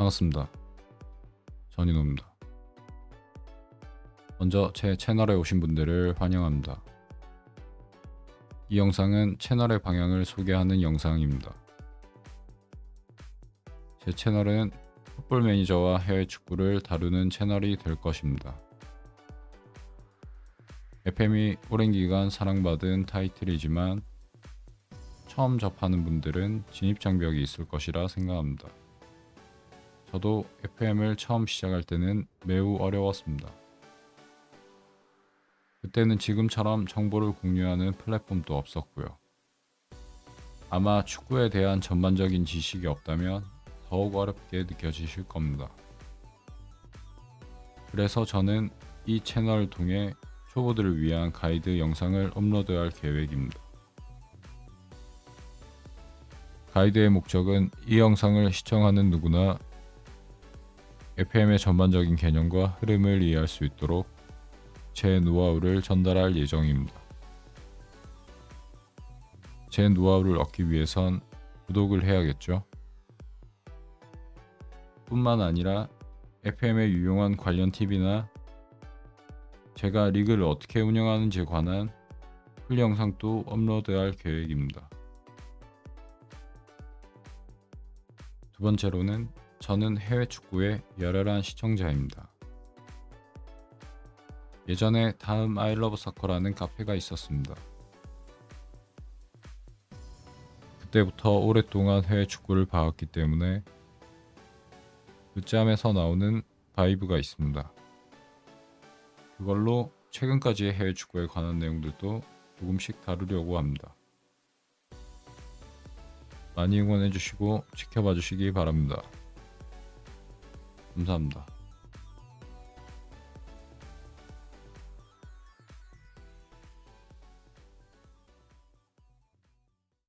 반갑습니다. 전인호입니다. 먼저 제 채널에 오신 분들을 환영합니다. 이 영상은 채널의 방향을 소개하는 영상입니다. 제 채널은 풋볼 매니저와 해외 축구를 다루는 채널이 될 것입니다. FM이 오랜 기간 사랑받은 타이틀이지만 처음 접하는 분들은 진입 장벽이 있을 것이라 생각합니다. 저도 FM을 처음 시작할 때는 매우 어려웠습니다. 그때는 지금처럼 정보를 공유하는 플랫폼도 없었고요. 아마 축구에 대한 전반적인 지식이 없다면 더욱 어렵게 느껴지실 겁니다. 그래서 저는 이 채널을 통해 초보들을 위한 가이드 영상을 업로드할 계획입니다. 가이드의 목적은 이 영상을 시청하는 누구나 FM의 전반적인 개념과 흐름을 이해할 수 있도록 제 노하우를 전달할 예정입니다. 제 노하우를 얻기 위해선 구독을 해야겠죠. 뿐만 아니라 FM의 유용한 관련 팁이나 제가 리그를 어떻게 운영하는지에 관한 풀 영상도 업로드할 계획입니다. 두 번째로는 저는 해외 축구의 열혈한 시청자입니다. 예전에 다음 아이러브 사커라는 카페가 있었습니다. 그때부터 오랫동안 해외 축구를 봐왔기 때문에 그 짬에서 나오는 바이브가 있습니다. 그걸로 최근까지의 해외 축구에 관한 내용들도 조금씩 다루려고 합니다. 많이 응원해 주시고 지켜봐 주시기 바랍니다. 감사합니다.